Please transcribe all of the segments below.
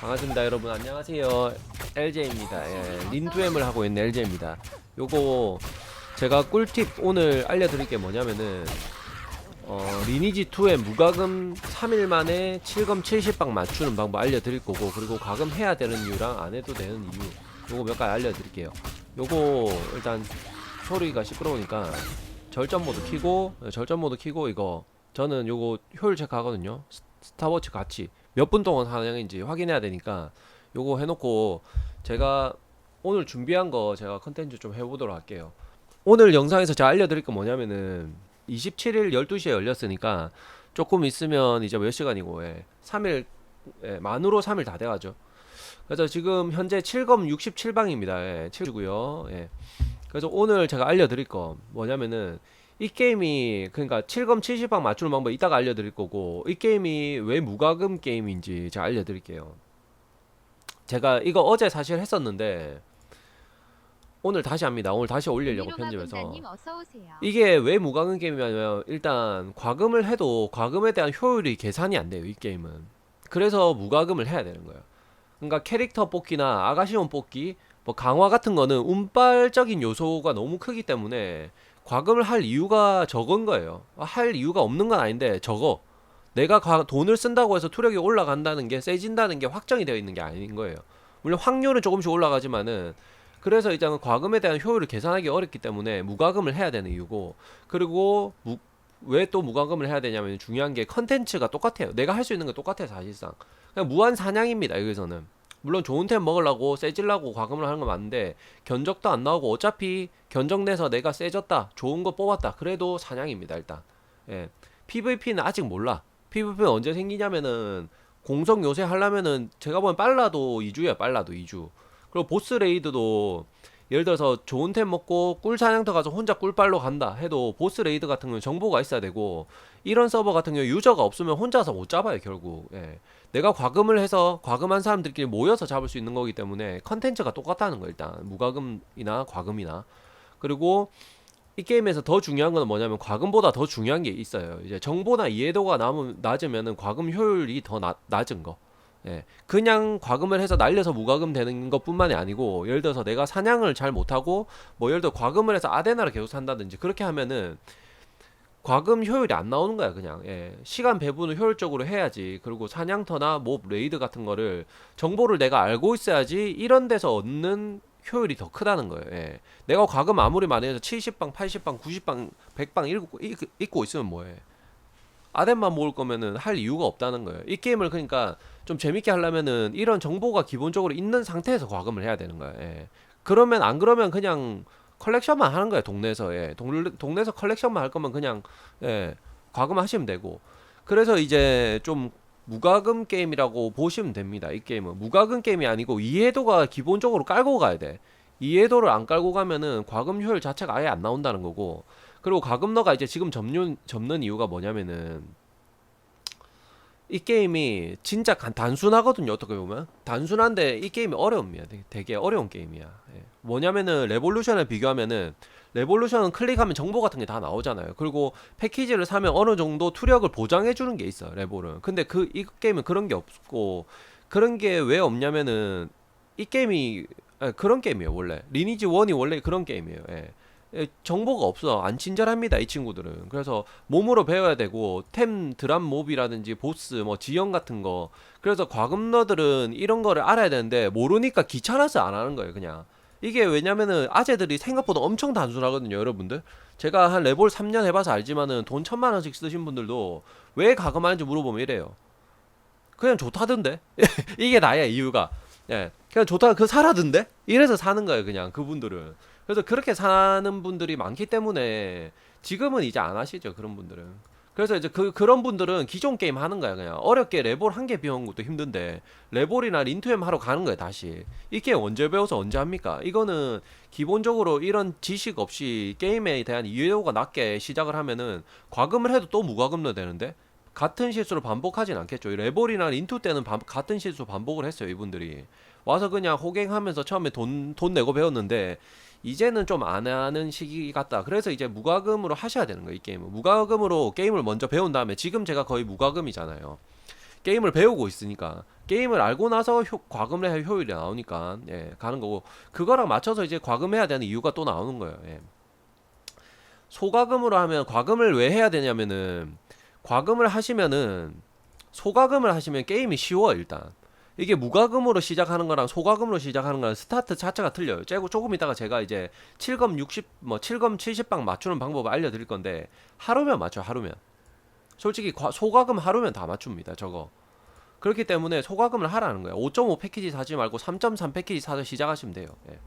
반갑습니다 여러분. 안녕하세요. LJ입니다. 예, 린두엠을 하고 있는 LJ입니다. 요거 제가 꿀팁 오늘 알려드릴 게 뭐냐면은 어, 리니지 2의 무과금 3일 만에 7검 70방 맞추는 방법 알려드릴 거고 그리고 과금 해야 되는 이유랑 안 해도 되는 이유 요거 몇 가지 알려드릴게요. 요거 일단 소리가 시끄러우니까 절전 모드 키고 절전 모드 키고 이거 저는 요거 효율 체크하거든요. 스- 스타워치 같이 몇 분 동안 사냥인지 확인해야 되니까 요거 해놓고 제가 오늘 준비한 거 제가 컨텐츠 좀 해보도록 할게요 오늘 영상에서 제가 알려드릴 거 뭐냐면은 27일 12시에 열렸으니까 조금 있으면 이제 몇 시간이고 예. 3일 예, 만으로 3일 다 돼가죠 그래서 지금 현재 7검 67방입니다 예, 7고요 예. 그래서 오늘 제가 알려드릴 거 뭐냐면은 이 게임이 그러니까 7검 70방 맞추는 방법 이따가 알려드릴 거고 이 게임이 왜 무과금 게임인지 제가 알려드릴게요. 제가 이거 어제 사실 했었는데 오늘 다시 합니다. 오늘 다시 올리려고 편집해서. 이게 왜 무과금 게임이냐면 일단 과금을 해도 과금에 대한 효율이 계산이 안 돼요 이 게임은. 그래서 무과금을 해야 되는 거예요. 그러니까 캐릭터 뽑기나 아가시온 뽑기 뭐 강화 같은 거는 운빨적인 요소가 너무 크기 때문에 과금을 할 이유가 적은 거예요 할 이유가 없는 건 아닌데 적어 내가 과- 돈을 쓴다고 해서 투력이 올라간다는 게 세진다는 게 확정이 되어 있는 게 아닌 거예요 물론 확률은 조금씩 올라가지만은 그래서 이제 과금에 대한 효율을 계산하기 어렵기 때문에 무과금을 해야 되는 이유고 그리고 왜 또 무과금을 해야 되냐면 중요한 게 컨텐츠가 똑같아요. 내가 할 수 있는 거 똑같아요 사실상. 그냥 무한 사냥입니다 여기서는. 물론 좋은 템 먹으려고 세질라고 과금을 하는 건 맞는데 견적도 안 나오고 어차피 견적 내서 내가 세졌다 좋은 거 뽑았다 그래도 사냥입니다 일단. 예. PVP는 아직 몰라. PVP는 언제 생기냐면은 공성 요새 하려면은 제가 보면 빨라도 2주예요 빨라도 2주. 그리고 보스 레이드도 예를 들어서 좋은 템 먹고 꿀 사냥터 가서 혼자 꿀빨로 간다 해도 보스 레이드 같은 경우는 정보가 있어야 되고 이런 서버 같은 경우 유저가 없으면 혼자서 못 잡아요 결국 예. 내가 과금을 해서 과금한 사람들끼리 모여서 잡을 수 있는 거기 때문에 컨텐츠가 똑같다는 거 일단. 무과금이나 과금이나. 그리고 이 게임에서 더 중요한 건 뭐냐면 과금보다 더 중요한 게 있어요. 이제 정보나 이해도가 남은, 낮으면은 과금 효율이 더 나, 낮은 거. 예. 그냥 과금을 해서 날려서 무과금 되는 것뿐만이 아니고 예를 들어서 내가 사냥을 잘 못하고 뭐 예를 들어 과금을 해서 아데나를 계속 산다든지 그렇게 하면은 과금 효율이 안 나오는 거야 그냥 예. 시간 배분을 효율적으로 해야지 그리고 사냥터나 몹 레이드 같은 거를 정보를 내가 알고 있어야지 이런 데서 얻는 효율이 더 크다는 거예요 예. 내가 과금 아무리 많이 해서 70방 80방 90방 100방 읽고, 읽- 읽고 있으면 뭐해 아덴만 모을 거면은 할 이유가 없다는 거예요 이 게임을 그러니까 좀 재밌게 하려면은 이런 정보가 기본적으로 있는 상태에서 과금을 해야 되는 거예요. 예. 그러면 안 그러면 그냥 컬렉션만 하는 거예요. 동네에서 예. 동네, 동네에서 컬렉션만 할 거면 그냥 예. 과금 하시면 되고. 그래서 이제 좀 무과금 게임이라고 보시면 됩니다. 이 게임은 무과금 게임이 아니고 이해도가 기본적으로 깔고 가야 돼. 이해도를 안 깔고 가면은 과금 효율 자체가 아예 안 나온다는 거고. 그리고 과금너가 이제 지금 접는 접는 이유가 뭐냐면은 이 게임이 진짜 간- 단순하거든요 어떻게 보면. 단순한데 이 게임이 어려움이야. 되게, 어려운 게임이야. 예. 뭐냐면은 레볼루션을 비교하면은 레볼루션은 클릭하면 정보 같은 게 다 나오잖아요. 그리고 패키지를 사면 어느 정도 투력을 보장해 주는 게 있어 레볼은. 근데 그 이 게임은 그런 게 없고 그런 게 왜 없냐면은 이 게임이 예, 그런 게임이에요 원래. 리니지 1이 원래 그런 게임이에요. 예. 예, 정보가 없어. 안 친절합니다 이 친구들은. 그래서 몸으로 배워야 되고 템 드랍 몹이라든지 보스 뭐 지형 같은 거. 그래서 과금러들은 이런 거를 알아야 되는데 모르니까 귀찮아서 안 하는 거예요 그냥. 이게 왜냐면은 아재들이 생각보다 엄청 단순하거든요 여러분들. 제가 한 레볼 3년 해봐서 알지만은 돈 천만 원씩 쓰신 분들도 왜 과금하는지 물어보면 이래요. 그냥 좋다던데? 이게 나야 이유가. 예 그냥 좋다 그 사라던데? 이래서 사는 거예요 그냥 그분들은 그래서 그렇게 사는 분들이 많기 때문에 지금은 이제 안 하시죠 그런 분들은. 그래서 이제 그 그런 분들은 기존 게임 하는 거야 그냥. 어렵게 레볼 한 개 배우는 것도 힘든데 레볼이나 린투엠 하러 가는 거예요 다시. 이 게임 언제 배워서 언제 합니까? 이거는 기본적으로 이런 지식 없이 게임에 대한 이해도가 낮게 시작을 하면은 과금을 해도 또 무과금도 되는데 같은 실수를 반복하진 않겠죠. 이 레볼이나 린투 때는 반- 같은 실수 반복을 했어요 이분들이. 와서 그냥 호갱하면서 처음에 돈 돈 내고 배웠는데 이제는 좀 안 하는 시기 같다. 그래서 이제 무과금으로 하셔야 되는 거예요, 이 게임은. 무과금으로 게임을 먼저 배운 다음에 지금 제가 거의 무과금이잖아요. 게임을 배우고 있으니까 게임을 알고 나서 효, 과금을 해야 효율이 나오니까 예, 가는 거고 그거랑 맞춰서 이제 과금해야 되는 이유가 또 나오는 거예요. 예. 소과금으로 하면 과금을 왜 해야 되냐면은 과금을 하시면은 소과금을 하시면 게임이 쉬워 일단 이게 무과금으로 시작하는 거랑 소과금으로 시작하는 거랑 스타트 자체가 틀려요. 째고 조금 있다가 제가 이제 7검 60, 뭐 7검 70방 맞추는 방법을 알려드릴 건데 하루면 맞춰 하루면. 솔직히 과- 소과금 하루면 다 맞춥니다. 저거. 그렇기 때문에 소과금을 하라는 거예요. 5.5 패키지 사지 말고 3.3 패키지 사서 시작하시면 돼요. 예.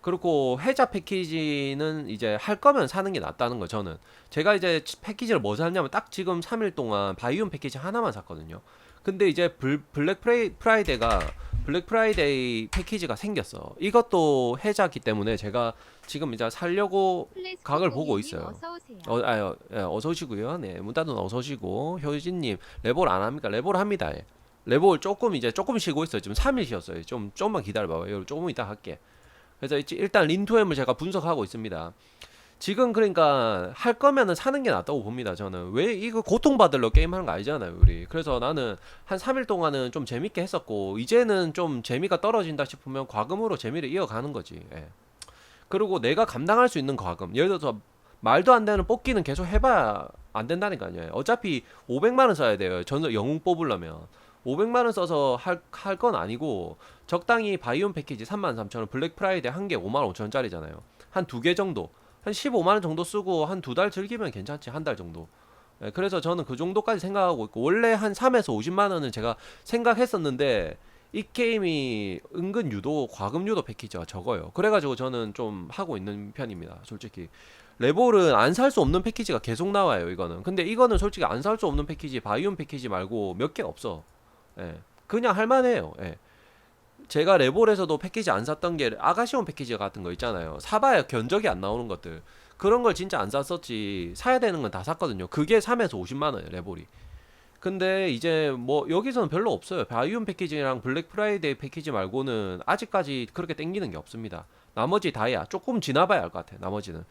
그리고 해자 패키지는 이제 할 거면 사는 게 낫다는 거 저는. 제가 이제 패키지를 뭐 샀냐면 딱 지금 3일 동안 바이온 패키지 하나만 샀거든요. 근데 이제 블, 블랙 프라이, 프라이데가 블랙 프라이데이 패키지가 생겼어. 이것도 해자기 때문에 제가 지금 이제 살려고 각을 보고 있어요. 어, 아유, 예, 어서 오시고요. 네, 문따돈 어서 오시고 효진님 레볼 안 합니까? 레볼 합니다. 예. 레볼 조금 이제 조금 쉬고 있어요. 지금 3일 쉬었어요. 좀 조금만 기다려봐요. 조금 이따 할게. 그래서 일단 린투엠을 제가 분석하고 있습니다. 지금 그러니까 할 거면은 사는 게 낫다고 봅니다. 저는 왜 이거 고통 받으려 게임 하는 거 아니잖아요, 우리. 그래서 나는 한 3일 동안은 좀 재밌게 했었고 이제는 좀 재미가 떨어진다 싶으면 과금으로 재미를 이어가는 거지. 예. 그리고 내가 감당할 수 있는 과금, 예를 들어서 말도 안 되는 뽑기는 계속 해봐야 안 된다니까요. 어차피 500만 원 써야 돼요. 전 영웅 뽑으려면 500만 원 써서 할 할 건 아니고 적당히 바이온 패키지 33,000원, 블랙 프라이데 한개 55,000원짜리잖아요. 한 두 개 정도, 한 15만 원 정도 쓰고 한 두 달 즐기면 괜찮지. 한 달 정도. 예, 그래서 저는 그 정도까지 생각하고 있고 원래 한 3에서 50만 원은 제가 생각했었는데 이 게임이 은근 유도 과금 유도 패키지가 적어요. 그래가지고 저는 좀 하고 있는 편입니다. 솔직히 레볼은 안 살 수 없는 패키지가 계속 나와요. 이거는 근데 이거는 솔직히 안 살 수 없는 패키지 바이온 패키지 말고 몇 개 없어. 예, 그냥 할만해요. 예. 제가 레볼에서도 패키지 안 샀던 게 아가시온 패키지 같은 거 있잖아요. 사봐야 견적이 안 나오는 것들. 그런 걸 진짜 안 샀었지. 사야 되는 건 다 샀거든요. 그게 3에서 50만 원이에요, 레볼이. 근데 이제 뭐 여기서는 별로 없어요. 바이온 패키지랑 블랙 프라이데이 패키지 말고는 아직까지 그렇게 땡기는 게 없습니다. 나머지 다야 조금 지나봐야 알 것 같아. 나머지는.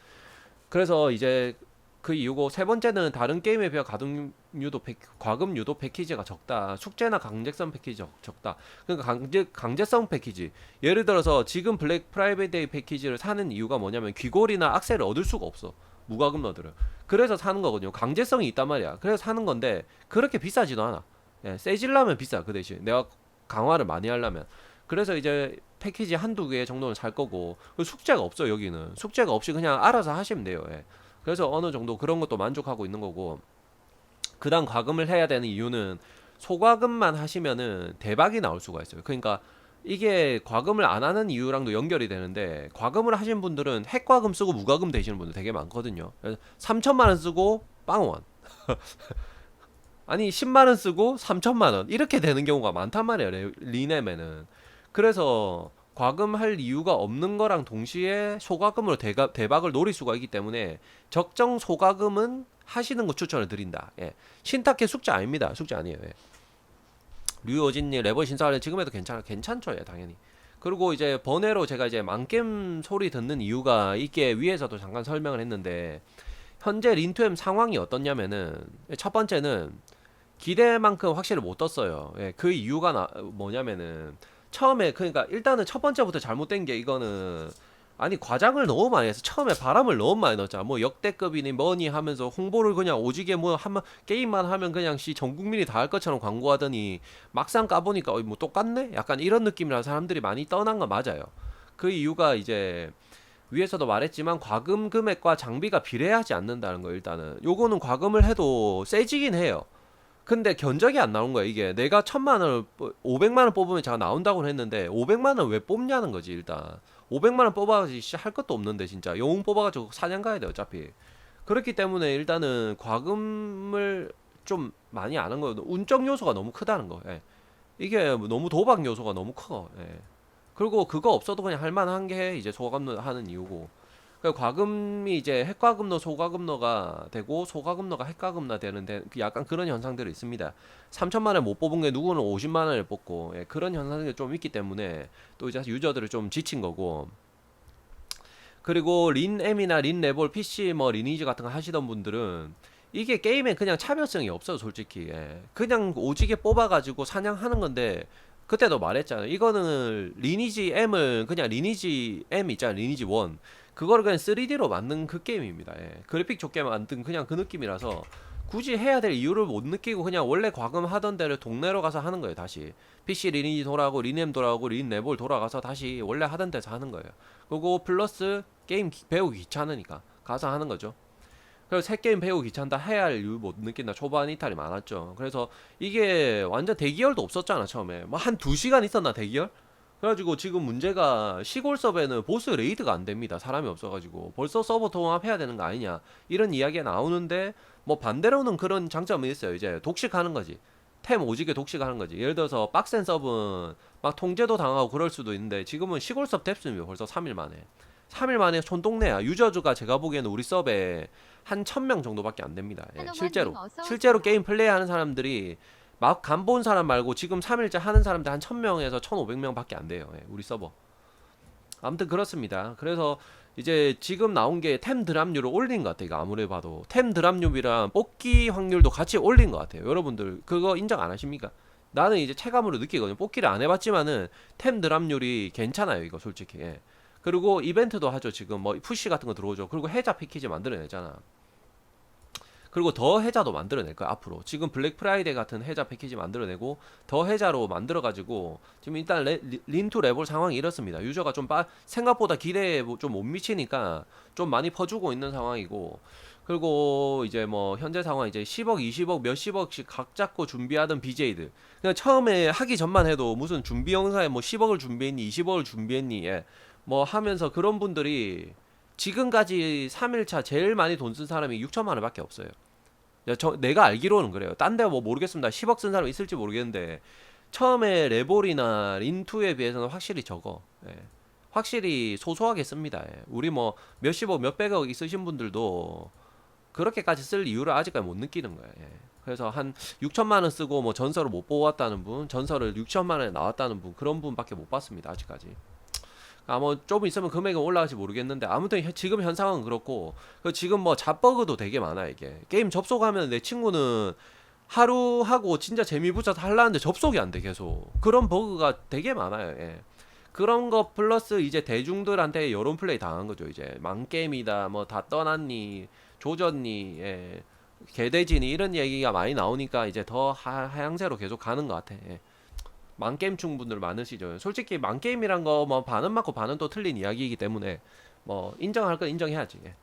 그래서 이제 그 이유고 세 번째는 다른 게임에 비해 가동 유도 패, 과금 유도 패키지가 적다. 숙제나 강제성 패키지 적, 적다. 그러니까 강제 강제성 패키지. 예를 들어서 지금 블랙 프라이데이 패키지를 사는 이유가 뭐냐면 귀골이나 악세를 얻을 수가 없어. 무과금 너들은. 그래서 사는 거거든요. 강제성이 있단 말이야. 그래서 사는 건데 그렇게 비싸지도 않아. 예, 세질라면 비싸 그 대신 내가 강화를 많이 하려면. 그래서 이제 패키지 한두 개 정도는 살 거고 그 숙제가 없어 여기는 숙제가 없이 그냥 알아서 하시면 돼요. 예. 그래서 어느 정도 그런 것도 만족하고 있는 거고 그다음 과금을 해야 되는 이유는 소과금만 하시면은 대박이 나올 수가 있어요. 그러니까 이게 과금을 안 하는 이유랑도 연결이 되는데 과금을 하신 분들은 핵과금 쓰고 무과금 되시는 분들 되게 많거든요. 그래서 3천만 원 쓰고 빵원. 아니 10만 원 쓰고 3천만 원 이렇게 되는 경우가 많단 말이에요. 레- 리넴에는. 그래서 과금할 이유가 없는 거랑 동시에 소과금으로 대가, 대박을 노릴 수가 있기 때문에 적정 소과금은 하시는 거 추천을 드린다. 예. 신탁해 숙제 아닙니다. 숙제 아니에요. 예. 류호진님 레버 신사하려 지금 해도 괜찮아 괜찮죠 예 당연히 그리고 이제 번외로 제가 이제 망겜 소리 듣는 이유가 이게 위에서도 잠깐 설명을 했는데 현재 린투엠 상황이 어떻냐면은 첫 번째는 기대만큼 확실히 못 떴어요 예, 그 이유가 나, 뭐냐면은 처음에 그러니까 일단은 첫 번째부터 잘못된 게 이거는 아니 과장을 너무 많이 해서 처음에 바람을 너무 많이 넣었잖아. 뭐 역대급이니 뭐니 하면서 홍보를 그냥 오지게 뭐 하면 게임만 하면 그냥 씨 전 국민이 다 할 것처럼 광고하더니 막상 까보니까 어이 뭐 똑같네? 약간 이런 느낌이라 사람들이 많이 떠난 건 맞아요. 그 이유가 이제 위에서도 말했지만 과금 금액과 장비가 비례하지 않는다는 거 일단은. 요거는 과금을 해도 세지긴 해요 근데 견적이 안 나온 거야 이게. 내가 천만 원을 뽑- 500만 원 뽑으면 제가 나온다고 했는데 500만 원 왜 뽑냐는 거지 일단. 500만 원 뽑아가지고 씨, 할 것도 없는데 진짜. 영웅 뽑아가지고 사냥 가야 돼 어차피. 그렇기 때문에 일단은 과금을 좀 많이 안 한 거예요. 운적 요소가 너무 크다는 거 예. 이게 너무 도박 요소가 너무 커 예. 그리고 그거 없어도 그냥 할 만한 게 이제 소과금로 하는 이유고 그 과금이 이제 핵과금로 소과금로가 되고 소과금로가 핵과금로 되는데 그 약간 그런 현상들이 있습니다. 3천만 원못 뽑은 게 누구는 50만 원을 뽑고 예, 그런 현상들이 좀 있기 때문에 또 이제 유저들을 좀 지친 거고. 그리고 린엠이나 린레볼 PC 뭐 리니지 같은 거 하시던 분들은 이게 게임에 그냥 참여성이 없어 솔직히. 예. 그냥 오지게 뽑아가지고 사냥하는 건데 그때도 말했잖아요. 이거는 리니지 M을 그냥 리니지 M 있잖아요 리니지 1 그거를 그냥 3D로 만든 그 게임입니다. 예. 그래픽 좋게 만든 그냥 그 느낌이라서 굳이 해야 될 이유를 못 느끼고 그냥 원래 과금 하던 데를 동네로 가서 하는 거예요 다시. PC 리니지 돌아가고 리넴 돌아가고 린 레볼 돌아가서 다시 원래 하던 데서 하는 거예요. 그리고 플러스 게임 기- 배우기 귀찮으니까 가서 하는 거죠. 그래서 새 게임 배우기 귀찮다 해야 할 이유 못 느낀다. 초반 이탈이 많았죠. 그래서 이게 완전 대기열도 없었잖아 처음에. 뭐 한 두 시간 있었나 대기열? 그래가지고 지금 문제가 시골 서버에는 보스 레이드가 안 됩니다. 사람이 없어가지고. 벌써 서버 통합해야 되는 거 아니냐. 이런 이야기가 나오는데 뭐 반대로는 그런 장점이 있어요. 이제 독식하는 거지. 템 오지게 독식하는 거지. 예를 들어서 빡센 서브는 막 통제도 당하고 그럴 수도 있는데 지금은 시골 서브 됐습니다 벌써 3일 만에. 3일 만에 촌 동네야. 유저주가 제가 보기에는 우리 서버에 한 1000명 정도밖에 안 됩니다. 예, 실제로. 실제로. 게임 플레이하는 사람들이 막 간 본 사람 말고 지금 3일째 하는 사람들 한 1000명에서 1500명밖에 안 돼요. 예, 우리 서버. 아무튼 그렇습니다. 그래서 이제 지금 나온 게 템 드랍률을 올린 것 같아요. 이거 아무리 봐도. 템 드랍률이랑 뽑기 확률도 같이 올린 것 같아요. 여러분들 그거 인정 안 하십니까? 나는 이제 체감으로 느끼거든요. 뽑기를 안 해봤지만은 템 드랍률이 괜찮아요 이거 솔직히. 예. 그리고 이벤트도 하죠 지금. 뭐 푸시 같은 거 들어오죠. 그리고 해자 패키지 만들어내잖아 그리고 더 해자도 만들어낼 거야 앞으로. 지금 블랙 프라이데이 같은 해자 패키지 만들어내고 더 해자로 만들어 가지고 지금 일단 레, 리- 린투 레볼 상황이 이렇습니다. 유저가 좀 빠, 생각보다 기대에 좀 못 미치니까 좀 많이 퍼주고 있는 상황이고 그리고 이제 뭐 현재 상황 이제 10억 20억 몇십억씩 각 잡고 준비하던 BJ들. 그냥 처음에 하기 전만 해도 무슨 준비 영상에 뭐 10억을 준비했니 20억을 준비했니 예. 뭐 하면서 그런 분들이 지금까지 3일차 제일 많이 돈 쓴 사람이 6천만 원밖에 없어요. 야, 저 내가 알기로는 그래요. 딴 데 뭐 모르겠습니다. 10억 쓴 사람 있을지 모르겠는데 처음에 레볼이나 린투에 비해서는 확실히 적어. 예. 확실히 소소하게 씁니다. 예. 우리 뭐 몇십억, 몇백억 있으신 분들도 그렇게까지 쓸 이유를 아직까지 못 느끼는 거예요. 예. 그래서 한 6천만 원 쓰고 뭐 전설을 못 뽑았다는 분, 전설을 6천만 원에 나왔다는 분 그런 분밖에 못 봤습니다. 아직까지. 아뭐 좀 있으면 금액은 올라갈지 모르겠는데 아무튼 현- 지금 현상은 그렇고 그 지금 뭐 잡버그도 되게 많아 이게 게임 접속하면 내 친구는 하루 하고 진짜 재미 붙여서 하려는데 접속이 안 돼 계속 그런 버그가 되게 많아요 예. 그런 거 플러스 이제 대중들한테 여론 플레이 당한 거죠 이제 망게임이다 뭐 다 떠났니 조졌니 예. 개돼지니 이런 얘기가 많이 나오니까 이제 더 하, 하향세로 계속 가는 것 같아 예. 망게임충 분들 많으시죠. 솔직히 망게임이란 거 뭐 반은 맞고 반은 또 틀린 이야기이기 때문에 뭐 인정할 건 인정해야지. 예.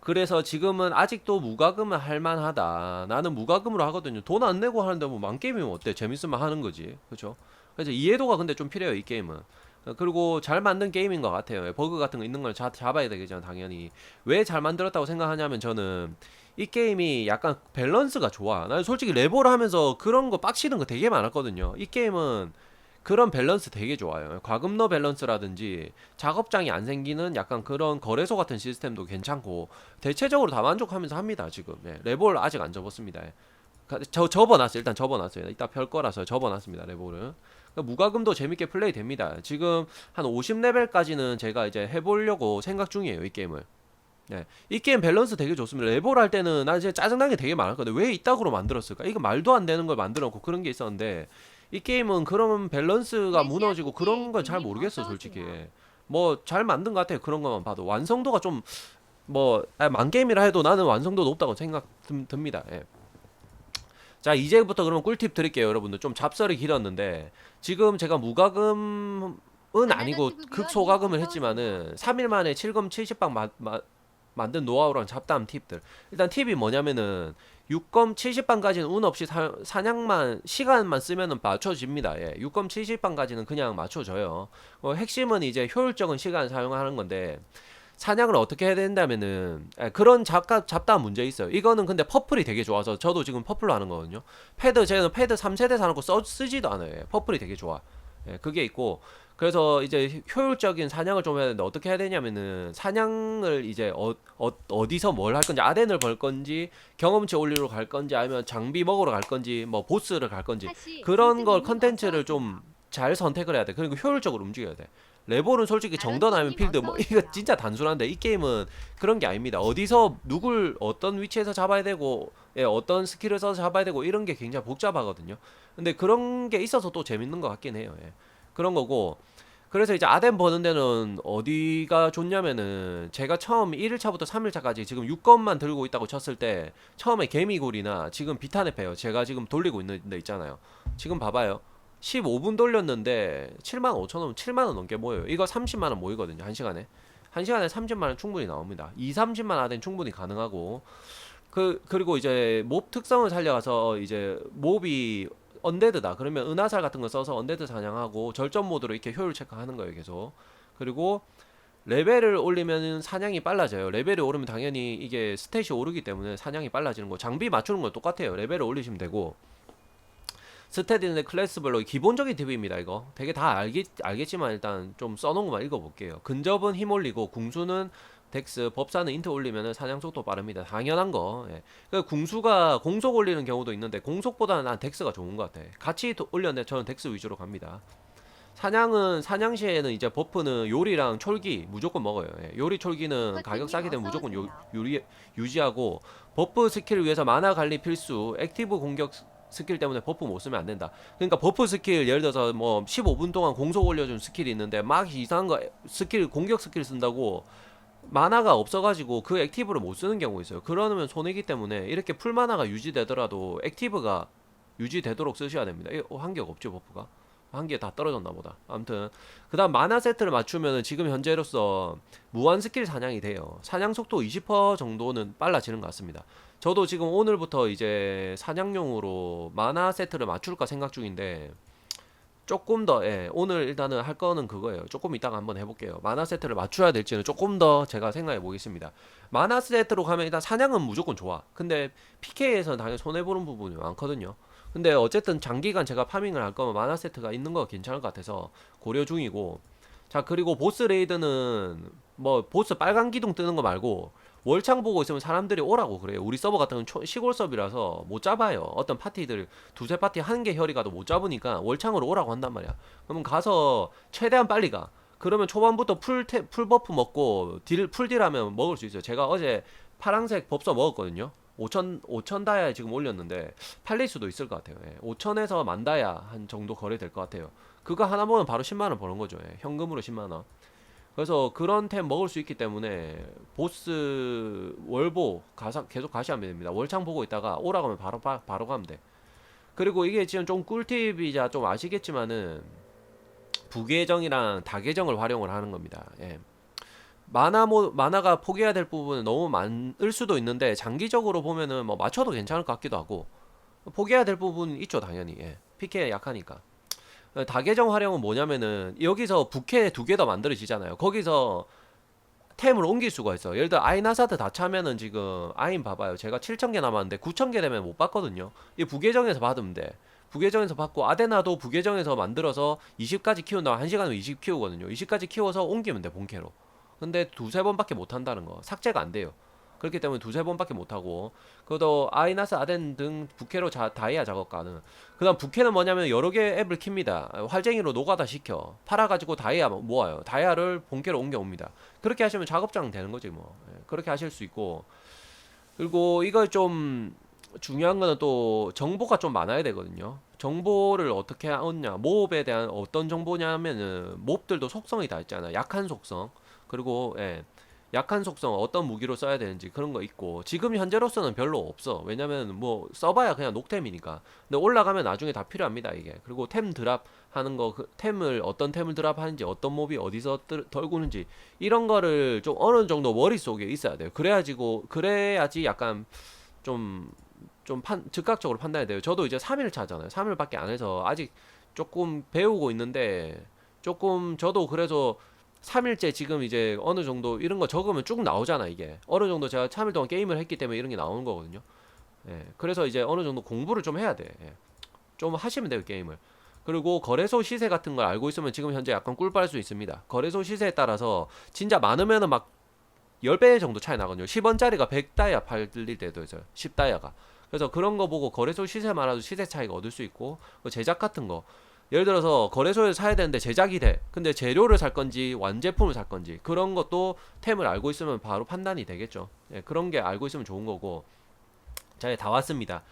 그래서 지금은 아직도 무과금은 할만하다. 나는 무과금으로 하거든요. 돈 안 내고 하는데 뭐 망게임이면 어때? 재밌으면 하는 거지. 그렇죠? 그래서 이해도가 근데 좀 필요해요, 이 게임은. 어, 그리고 잘 만든 게임인 것 같아요. 버그 같은 거 있는 걸 잡, 잡아야 되겠죠, 당연히. 왜 잘 만들었다고 생각하냐면 저는 이 게임이 약간 밸런스가 좋아. 난 솔직히 레버를 하면서 그런 거 빡치는 거 되게 많았거든요. 이 게임은 그런 밸런스 되게 좋아요. 과금러 밸런스라든지 작업장이 안 생기는 약간 그런 거래소 같은 시스템도 괜찮고 대체적으로 다 만족하면서 합니다. 지금 예, 레볼 아직 안 접었습니다. 저 접어놨어요. 일단 접어놨어요. 이따 펼 거라서 접어놨습니다. 레볼은. 그러니까 무과금도 재밌게 플레이 됩니다. 지금 한 50레벨까지는 제가 이제 해보려고 생각 중이에요. 이 게임을. 네. 이 게임 밸런스 되게 좋습니다. 레볼 할 때는 나 이제 짜증난 게 되게 많았거든. 왜 이따구로 만들었을까? 이거 말도 안 되는 걸 만들어놓고 그런 게 있었는데 이 게임은 그런 밸런스가 네, 무너지고 그런 건 잘 모르겠어 솔직히. 뭐 잘 만든 것 같아요. 그런 것만 봐도 완성도가 좀 뭐 만 게임이라 해도 나는 완성도 높다고 생각 듭- 듭니다. 예. 자 이제부터 그러면 꿀팁 드릴게요 여러분들 좀 잡설이 길었는데 지금 제가 무과금은 아니고 극소과금을 어서 했지만은 3일 만에 7금 70방 마, 마, 만든 노하우랑 잡다한 팁들 일단 팁이 뭐냐면은 6검 70방까지는 운 없이 사, 사냥만 시간만 쓰면은 맞춰집니다 예. 6검 70방까지는 그냥 맞춰져요 어, 핵심은 이제 효율적인 시간 사용하는 건데 사냥을 어떻게 해야 된다면은 예, 그런 잡가, 잡다한 문제 있어요. 이거는 근데 퍼플이 되게 좋아서 저도 지금 퍼플로 하는 거거든요. 패드 제가 패드 3세대 사놓고 써 쓰지도 않아요. 예, 퍼플이 되게 좋아. 예, 그게 있고 그래서 이제 효율적인 사냥을 좀 해야 되는데 어떻게 해야 되냐면은 사냥을 이제 어, 어, 어 디서 뭘 할 건지 아덴을 벌 건지 경험치 올리러 갈 건지 아니면 장비 먹으러 갈 건지 뭐 보스를 갈 건지 그런 걸 컨텐츠를 좀 잘 선택을 해야 돼. 그리고 효율적으로 움직여야 돼. 레볼은 솔직히 정던 아니면 필드 뭐 이거 진짜 단순한데 이 게임은 그런 게 아닙니다. 어디서 누굴 어떤 위치에서 잡아야 되고 예, 어떤 스킬을 써서 잡아야 되고 이런 게 굉장히 복잡하거든요. 근데 그런 게 있어서 또 재밌는 것 같긴 해요. 예. 그런 거고 그래서 이제 아덴 버는 데는 어디가 좋냐면은 제가 처음 1일차부터 3일차까지 지금 6건만 들고 있다고 쳤을 때 처음에 개미굴이나 지금 비타네페요. 제가 지금 돌리고 있는 데 있잖아요. 지금 봐봐요. 15분 돌렸는데 7만 5천 원, 7만 원 넘게 모여요. 이거 30만 원 모이거든요. 한 시간에. 한 시간에 30만 원 충분히 나옵니다. 2, 30만 원은 충분히 가능하고 그 그리고 이제 몹 특성을 살려서 이제 몹이 언데드다. 그러면 은하살 같은 거 써서 언데드 사냥하고 절전 모드로 이렇게 효율 체크하는 거예요, 계속. 그리고 레벨을 올리면 사냥이 빨라져요. 레벨이 오르면 당연히 이게 스탯이 오르기 때문에 사냥이 빨라지는 거. 장비 맞추는 건 똑같아요. 레벨을 올리시면 되고. 스탯인데 클래스별로 기본적인 팁입니다, 이거. 되게 다 알겠, 알겠지만 일단 좀 써놓은 것만 읽어볼게요. 근접은 힘 올리고, 궁수는 덱스, 법사는 인트 올리면 사냥 속도 빠릅니다. 당연한 거. 예. 그 궁수가 공속 올리는 경우도 있는데 공속보다는 난 덱스가 좋은 것 같아. 같이 도- 올렸는데 저는 덱스 위주로 갑니다. 사냥은 사냥 시에는 이제 버프는 요리랑 촐기 무조건 먹어요. 예. 요리 촐기는 가격 싸게 되면 무조건 요, 요리 유지하고 버프 스킬을 위해서 마나 관리 필수, 액티브 공격 스- 스킬 때문에 버프 못 쓰면 안 된다. 그러니까 버프 스킬 예를 들어서 뭐 15분 동안 공속 올려준 스킬이 있는데 막 이상한 거 스킬 공격 스킬 쓴다고 만화가 없어가지고 그 액티브를 못 쓰는 경우 있어요. 그러면 손해기 때문에 이렇게 풀 만화가 유지되더라도 액티브가 유지되도록 쓰셔야 됩니다. 이거 한계가 없죠 버프가. 한 개 다 떨어졌나 보다. 아무튼 그다음 만화 세트를 맞추면은 지금 현재로서 무한 스킬 사냥이 돼요. 사냥 속도 20% 정도는 빨라지는 것 같습니다. 저도 지금 오늘부터 이제 사냥용으로 만화 세트를 맞출까 생각 중인데 조금 더 예, 오늘 일단은 할 거는 그거예요. 조금 이따가 한번 해볼게요. 만화 세트를 맞춰야 될지는 조금 더 제가 생각해 보겠습니다. 만화 세트로 가면 일단 사냥은 무조건 좋아. 근데 PK에서는 당연히 손해 보는 부분이 많거든요. 근데 어쨌든 장기간 제가 파밍을 할 거면 만화 세트가 있는 거 괜찮을 것 같아서 고려 중이고. 자 그리고 보스 레이드는 뭐 보스 빨간 기둥 뜨는 거 말고 월창 보고 있으면 사람들이 오라고 그래요. 우리 서버 같은 건 초- 시골 서버라서 못 잡아요. 어떤 파티들 두세 파티 한 개 혈이 가도 못 잡으니까 월창으로 오라고 한단 말이야. 그러면 가서 최대한 빨리 가. 그러면 초반부터 풀, 테, 풀 버프 먹고 딜, 풀딜 하면 먹을 수 있어요. 제가 어제 파랑색 법서 먹었거든요. 5천, 5천 다이아 지금 올렸는데 팔릴 수도 있을 것 같아요. 예. 5천에서 만 다이아 한 정도 거래될 것 같아요. 그거 하나 보면 바로 10만 원 버는 거죠. 예. 현금으로 10만 원. 그래서 그런 템 먹을 수 있기 때문에 보스 월보 가사, 계속 가시하면 됩니다. 월창 보고 있다가 오라 가면 바로 바, 바로 가면 돼. 그리고 이게 지금 좀 꿀팁이자 좀 아시겠지만은 부계정이랑 다계정을 활용을 하는 겁니다. 예. 만화 모 만화가 포기해야 될 부분은 너무 많을 수도 있는데 장기적으로 보면은 뭐 맞춰도 괜찮을 것 같기도 하고 포기해야 될 부분 있죠 당연히 예. PK 약하니까 다계정 활용은 뭐냐면은 여기서 부캐 두 개 더 만들어지잖아요. 거기서 템을 옮길 수가 있어. 예를 들어 아인 하사드 다 차면은 지금 아인 봐봐요. 제가 7,000개 남았는데 9,000개 되면 못 받거든요. 이 부계정에서 받으면 돼. 부계정에서 받고 아데나도 부계정에서 만들어서 20까지 키운다면 1시간이면 20 키우거든요. 20까지 키워서 옮기면 돼 본캐로. 근데 두세 번밖에 못 한다는 거. 삭제가 안 돼요. 그렇기 때문에 두세 번밖에 못 하고 그것도 아이나스 아덴 등 부캐로 자, 다이아 작업 가능. 그 다음 부캐는 뭐냐면 여러 개 앱을 킵니다. 활쟁이로 노가다 시켜 팔아가지고 다이아 모아요. 다이아를 본캐로 옮겨옵니다. 그렇게 하시면 작업장 되는 거지 뭐. 예, 그렇게 하실 수 있고 그리고 이거 좀 중요한 거는 또 정보가 좀 많아야 되거든요. 정보를 어떻게 얻냐? 몹에 대한 어떤 정보냐면은 몹들도 속성이 다 있잖아. 약한 속성. 그리고 예. 약한 속성 어떤 무기로 써야 되는지 그런 거 있고 지금 현재로서는 별로 없어. 왜냐면 뭐 써봐야 그냥 녹템이니까. 근데 올라가면 나중에 다 필요합니다 이게. 그리고 템 드랍 하는 거 그 템을 어떤 템을 드랍 하는지 어떤 몹이 어디서 뜰- 덜구는지 이런 거를 좀 어느 정도 머릿속에 있어야 돼요. 그래야지고 그래야지 약간 좀 좀 판, 즉각적으로 판단해야 돼요. 저도 이제 3일 차잖아요. 3일밖에 안 해서 아직 조금 배우고 있는데 조금 저도 그래서 3일째 지금 이제 어느 정도 이런 거 적으면 쭉 나오잖아 이게. 어느 정도 제가 3일 동안 게임을 했기 때문에 이런 게 나오는 거거든요. 예, 그래서 이제 어느 정도 공부를 좀 해야 돼. 예. 좀 하시면 돼요 게임을. 그리고 거래소 시세 같은 걸 알고 있으면 지금 현재 약간 꿀빨 수 있습니다. 거래소 시세에 따라서 진짜 많으면은 막 10배 정도 차이 나거든요. 10원짜리가 100다이아 팔릴 때도 있어요. 10다이아가. 그래서 그런 거 보고 거래소 시세만 알아도 시세 차이가 얻을 수 있고 그 제작 같은 거 예를 들어서 거래소에서 사야 되는데 제작이 돼. 근데 재료를 살 건지 완제품을 살 건지 그런 것도 템을 알고 있으면 바로 판단이 되겠죠. 예, 그런 게 알고 있으면 좋은 거고. 자, 이제 다 왔습니다.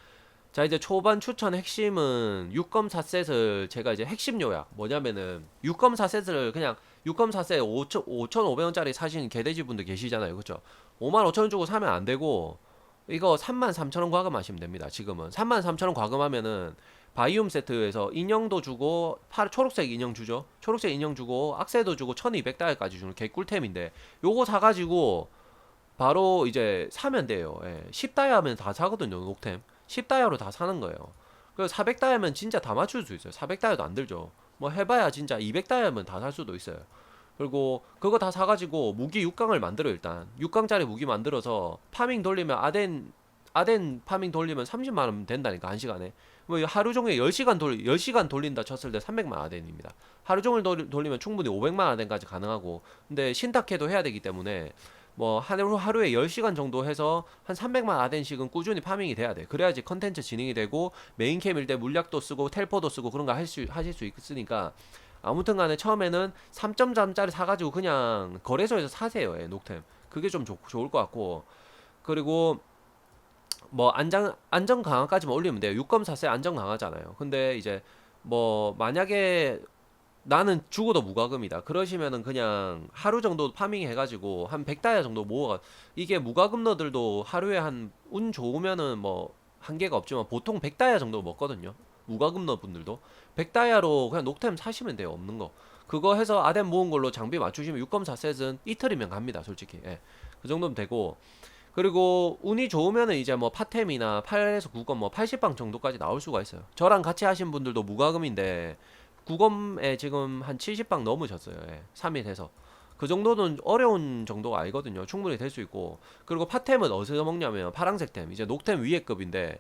자, 이제 초반 추천 핵심은 6검 4셋을 제가 이제 핵심 요약 뭐냐면은 6검 4셋을 그냥 6검 4셋 5천 5,500원짜리 사시는 개돼지 분들 계시잖아요. 그렇죠? 5만 5천 원 주고 사면 안 되고 이거 3만 3천 원 과금하시면 됩니다. 지금은 3만 3천 원 과금하면은 바이옴 세트에서 인형도 주고 파, 초록색 인형 주죠. 초록색 인형 주고 악세도 주고 1200달러까지 주는 개꿀템인데 요거 사 가지고 바로 이제 사면 돼요. 예. 10다이 하면 다 사거든요. 녹템. 10다이아로 다 사는 거예요. 그래서 400다이아면 진짜 다 맞출 수 있어요. 400다이아도 안 들죠. 뭐 해봐야 진짜 200다이아면 다 살 수도 있어요. 그리고 그거 다 사가지고 무기 6강을 만들어 일단 6강짜리 무기 만들어서 파밍 돌리면 아덴 아덴 파밍 돌리면 30만 원 된다니까 한 시간에 뭐 하루 종일 10시간 돌 10시간 돌린다 쳤을 때 300만 아덴입니다. 하루 종일 돌, 돌리 면 충분히 500만 아덴까지 가능하고 근데 신탁해도 해야 되기 때문에 뭐 하루 하루에 10시간 정도 해서 한 300만 아덴씩은 꾸준히 파밍이 돼야 돼. 그래야지 컨텐츠 진행이 되고 메인 캠일 때 물약도 쓰고 텔포도 쓰고 그런 거 할 수 하실 수 있으니까 아무튼 간에 처음에는 3.3짜리 사 가지고 그냥 거래소에서 사세요. 예, 녹템. 그게 좀 좋, 좋을 것 같고. 그리고 뭐 안정 안정 강화까지만 올리면 돼요. 6검 사세 안정 강화잖아요. 근데 이제 뭐 만약에 나는 죽어도 무과금이다. 그러시면은 그냥 하루 정도 파밍 해가지고 한 100다이아 정도 모아가 이게 무과금러들도 하루에 한 운 좋으면은 뭐 한계가 없지만 보통 100다이아 정도 먹거든요. 무과금러 분들도 100다이아로 그냥 녹템 사시면 돼요. 없는 거. 그거 해서 아덴 모은 걸로 장비 맞추시면 6검 4셋은 이틀이면 갑니다. 솔직히. 예. 그 정도면 되고 그리고 운이 좋으면은 이제 뭐 파템이나 8에서 9검 뭐 80방 정도까지 나올 수가 있어요. 저랑 같이 하신 분들도 무과금인데 9검에 지금 한 70방 넘으셨어요. 예. 3일 해서. 그 정도는 어려운 정도가 아니거든요. 충분히 될 수 있고. 그리고 파템은 어디서 먹냐면 파랑색 템. 이제 녹템 위에 급인데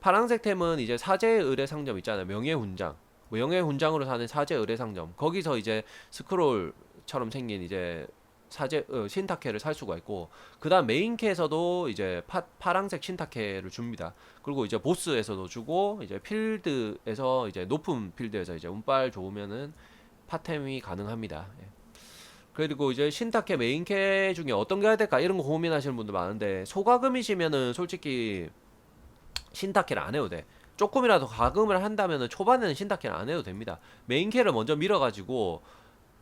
파랑색 템은 이제 사제 의뢰 상점 있잖아요. 명예 훈장. 뭐 명예 훈장으로 사는 사제 의뢰 상점. 거기서 이제 스크롤처럼 생긴 이제 사제 어, 신타케를 살 수가 있고 그다음 메인캐에서도 이제 파, 파랑색 신타케를 줍니다. 그리고 이제 보스에서도 주고 이제 필드에서 이제 높은 필드에서 이제 운빨 좋으면은 파템이 가능합니다. 예. 그리고 이제 신타케 메인캐 중에 어떤 게 해야 될까 이런 거 고민하시는 분들 많은데 소가금이시면은 솔직히 신타케를 안 해도 돼. 조금이라도 가금을 한다면은 초반에는 신타케를 안 해도 됩니다. 메인캐를 먼저 밀어가지고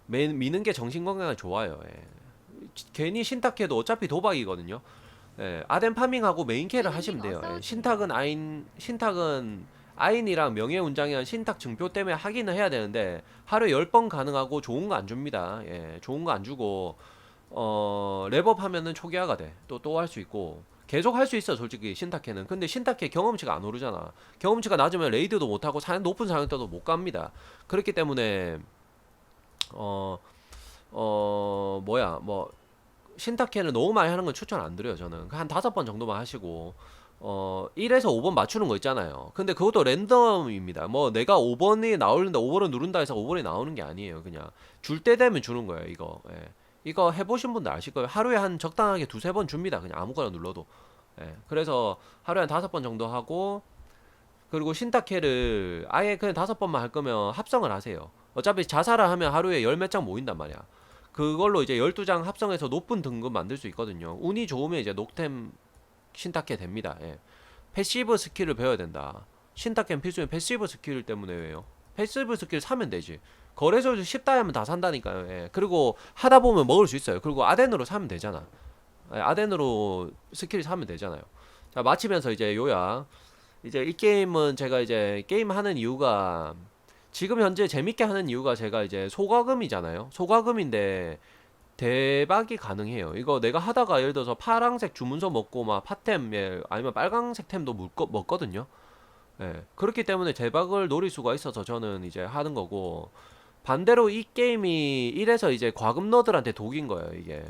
매, 미는 게 정신 건강에 좋아요. 예. 괜히 신탁해도 어차피 도박이거든요. 예, 아덴 파밍하고 메인 캐를 하시면 돼요. 예, 신탁은 아인 신탁은 아인이랑 명예훈장이랑 신탁 증표 때문에 하기는 해야 되는데 하루에 10번 가능하고 좋은 거 안 줍니다. 예, 좋은 거 안 주고 어, 랩업 하면은 초기화가 돼. 또 또 할 수 있고 계속 할 수 있어 솔직히 신탁해는 근데 신탁해 경험치가 안 오르잖아 경험치가 낮으면 레이드도 못하고 산 높은 사냥터도 못 갑니다 그렇기 때문에 어, 어, 뭐야, 뭐, 신탁캔을 너무 많이 하는 건 추천 안 드려요, 저는. 한 다섯 번 정도만 하시고, 어, 1에서 5번 맞추는 거 있잖아요. 근데 그것도 랜덤입니다. 뭐, 내가 5번이 나오는데 5번을 누른다 해서 5번이 나오는 게 아니에요, 그냥. 줄 때 되면 주는 거예요, 이거. 예. 이거 해보신 분들 아실 거예요. 하루에 한 적당하게 두세 번 줍니다. 그냥 아무거나 눌러도. 예. 그래서 하루에 한 다섯 번 정도 하고, 그리고 신탁캐를 아예 그냥 다섯 번만 할 거면 합성을 하세요. 어차피 자살을 하면 하루에 열 몇 장 모인단 말이야. 그걸로 이제 12장 합성해서 높은 등급 만들 수 있거든요. 운이 좋으면 이제 녹템 신탁해 됩니다. 예. 패시브 스킬을 배워야 된다. 신탁캠 필수는 패시브 스킬 때문에 왜요? 패시브 스킬 사면 되지. 거래소에서 10다이아면 다 산다니까요. 예. 그리고 하다 보면 먹을 수 있어요. 그리고 아덴으로 사면 되잖아. 예, 아덴으로 스킬 사면 되잖아요. 자, 마치면서 이제 요약. 이제 이 게임은 제가 이제 게임 하는 이유가 지금 현재 재밌게 하는 이유가 제가 이제 소과금이잖아요. 소과금인데 대박이 가능해요. 이거 내가 하다가 예를 들어서 파랑색 주문서 먹고 막 파템 예, 아니면 빨강색 템도 먹거, 먹거든요. 예. 그렇기 때문에 대박을 노릴 수가 있어서 저는 이제 하는 거고 반대로 이 게임이 이래서 이제 과금러들한테 독인 거예요. 이게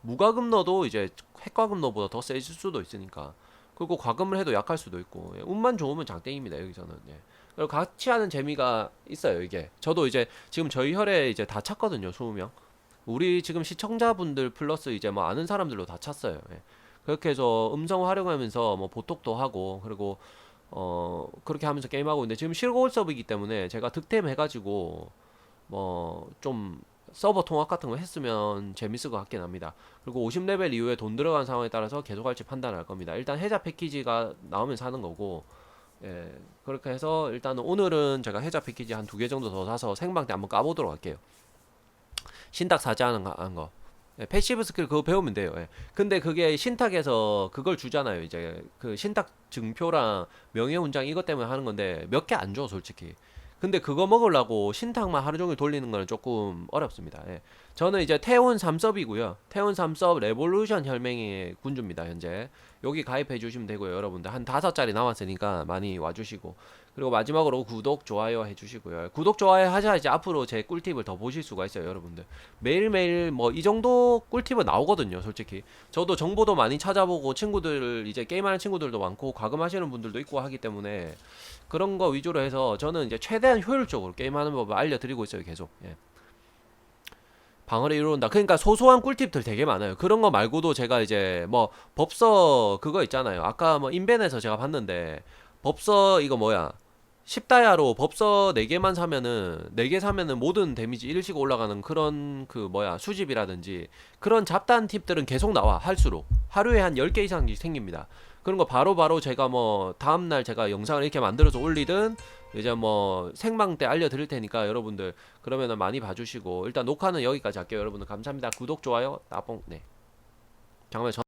무과금러도 이제 핵과금러보다 더 세질 수도 있으니까 그리고 과금을 해도 약할 수도 있고 예. 운만 좋으면 장땡입니다. 여기서는 예. 그리고 같이 하는 재미가 있어요 이게 저도 이제 지금 저희 혈에 이제 다 찼거든요 20명 우리 지금 시청자분들 플러스 이제 뭐 아는 사람들로 다 찼어요 예. 그렇게 해서 음성 활용하면서 뭐 보톡도 하고 그리고 어 그렇게 하면서 게임하고 있는데 지금 실거울 서버이기 때문에 제가 득템 해가지고 뭐 좀 서버 통합 같은 거 했으면 재밌을 것 같긴 합니다. 그리고 50레벨 이후에 돈 들어간 상황에 따라서 계속 할지 판단할 겁니다. 일단 해자 패키지가 나오면 사는 거고 예 그렇게 해서 일단은 오늘은 제가 해자 패키지 한 두 개 정도 더 사서 생방 때 한번 까보도록 할게요. 신탁 사지 않은 거- 한 거. 예, 패시브 스킬 그거 배우면 돼요. 예. 근데 그게 신탁에서 그걸 주잖아요. 이제 그 신탁 증표랑 명예훈장 이것 때문에 하는 건데 몇 개 안 줘, 솔직히. 근데 그거 먹으려고 신탁만 하루 종일 돌리는 거는 조금 어렵습니다. 예. 저는 이제 태온 3섭이고요. 태온 3섭 레볼루션 혈맹의 군주입니다, 현재. 여기 가입해 주시면 되고요, 여러분들. 한 다섯 자리 남았으니까 많이 와주시고. 그리고 마지막으로 구독, 좋아요 해주시고요. 구독, 좋아요 하셔야 이제 앞으로 제 꿀팁을 더 보실 수가 있어요, 여러분들. 매일매일 뭐 이 정도 꿀팁은 나오거든요, 솔직히. 저도 정보도 많이 찾아보고 친구들, 이제 게임하는 친구들도 많고, 과금하시는 분들도 있고 하기 때문에 그런 거 위주로 해서 저는 이제 최대한 효율적으로 게임하는 법을 알려드리고 있어요, 계속. 예. 방어를 이루는다. 그러니까 소소한 꿀팁들 되게 많아요. 그런 거 말고도 제가 이제 뭐 법서 그거 있잖아요. 아까 뭐 인벤에서 제가 봤는데 법서 이거 뭐야? 10다이아로 법서 4개만 사면은 4개 사면은 모든 데미지 1씩 올라가는 그런 그 뭐야 수집이라든지 그런 잡다한 팁들은 계속 나와 할수록. 하루에 한 10개 이상씩 생깁니다. 그런 거 바로 바로 제가 뭐 다음날 제가 영상을 이렇게 만들어서 올리든 이제 뭐 생방 때 알려드릴 테니까 여러분들 그러면은 많이 봐주시고 일단 녹화는 여기까지 할게요. 여러분들 감사합니다. 구독 좋아요 따봉 네. 잠깐만 전